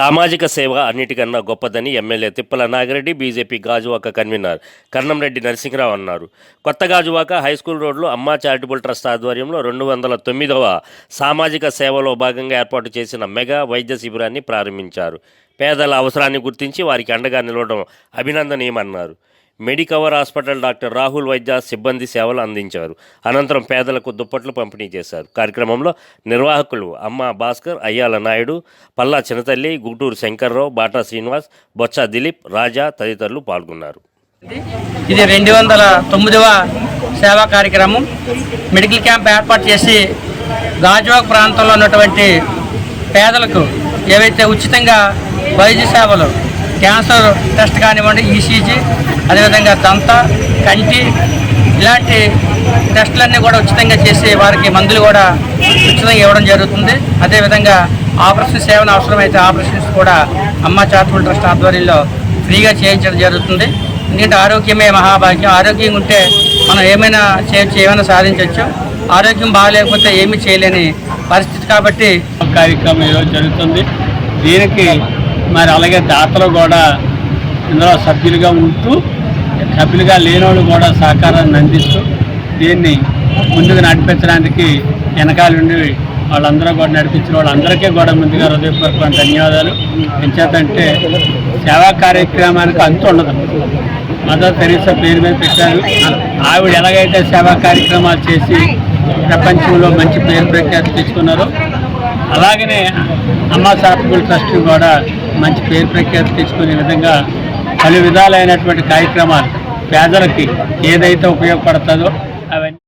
సామాజిక సేవ అన్నిటికన్నా గొప్పదని MLA Tippala Nagireddy BJP Gajuwaka convener Karnamreddy Narasimharao అన్నారు. కొత్త గాజువాక హైస్కూల్ రోడ్లో అమ్మా చారిటబుల్ ట్రస్ట్ ఆధ్వర్యంలో రెండు వందల తొమ్మిదవ సామాజిక సేవలో భాగంగా ఏర్పాటు చేసిన మెగా వైద్య శిబిరాన్ని ప్రారంభించారు. పేదల అవసరాన్ని గుర్తించి వారికి అండగా నిలవడం అభినందనీయమన్నారు. మెడికవర్ హాస్పిటల్ డాక్టర్ రాహుల్ వైద్య సిబ్బంది సేవలు అందించారు. అనంతరం పేదలకు దుప్పట్లు పంపిణీ చేశారు. కార్యక్రమంలో నిర్వాహకులు అమ్మ భాస్కర్ అయ్యాల నాయుడు పల్లా చిన్నతల్లి గుంటూరు శంకర్రావు బాటా శ్రీనివాస్ బొత్స దిలీప్ రాజా తదితరులు పాల్గొన్నారు. ఇది రెండు వందల తొమ్మిదవ సేవా కార్యక్రమం. మెడికల్ క్యాంప్ ఏర్పాటు చేసి గాజువాక్ ప్రాంతంలో ఉన్నటువంటి పేదలకు ఏవైతే ఉచితంగా వైద్య సేవలు క్యాన్సర్ టెస్ట్ కానివ్వండి ఈసీజీ అదేవిధంగా దంత కంటి ఇలాంటి టెస్టులన్నీ కూడా ఉచితంగా చేసి వారికి మందులు కూడా ఉచితంగా ఇవ్వడం జరుగుతుంది. అదేవిధంగా ఆపరేషన్ సేవలు అవసరమైతే ఆపరేషన్స్ కూడా అమ్మ చారిటబుల్ ట్రస్ట్ ఆధ్వర్యంలో ఫ్రీగా చేయించడం జరుగుతుంది. ఎందుకంటే ఆరోగ్యమే మహాభాగ్యం. ఆరోగ్యం ఉంటే మనం ఏమైనా చేయొచ్చు ఏమైనా సాధించవచ్చు ఆరోగ్యం బాగాలేకపోతే ఏమీ చేయలేని పరిస్థితి కాబట్టి కార్యక్రమం ఈరోజు జరుగుతుంది. దీనికి మరి అలాగే దాతలు కూడా ఇందులో సభ్యులుగా ఉంటూ సభ్యులుగా లేని వాళ్ళు కూడా సహకారాన్ని అందిస్తూ దీన్ని ముందుకు నడిపించడానికి వెనకాల ఉండి వాళ్ళందరూ కూడా నడిపించిన వాళ్ళందరికీ కూడా ముందుగా హృదయపూర్వకమైన ధన్యవాదాలు. ఎంచేతంటే సేవా కార్యక్రమానికి అంతు ఉండదు. మదర్ తెరీసా పేరు మీద పెట్టారు. ఆవిడ ఎలాగైతే సేవా కార్యక్రమాలు చేసి ప్రపంచంలో మంచి పేరు ప్రఖ్యాతి తెచ్చుకున్నారో అలాగనే అమ్మ సాఫ్ట్వేర్ ట్రస్ట్ కూడా మంచి పేరు ప్రఖ్యాతి తెచ్చుకునే విధంగా పలు విధాలైనటువంటి కార్యక్రమాలు పేదలకి ఏదైతే ఉపయోగపడుతుందో అవన్నీ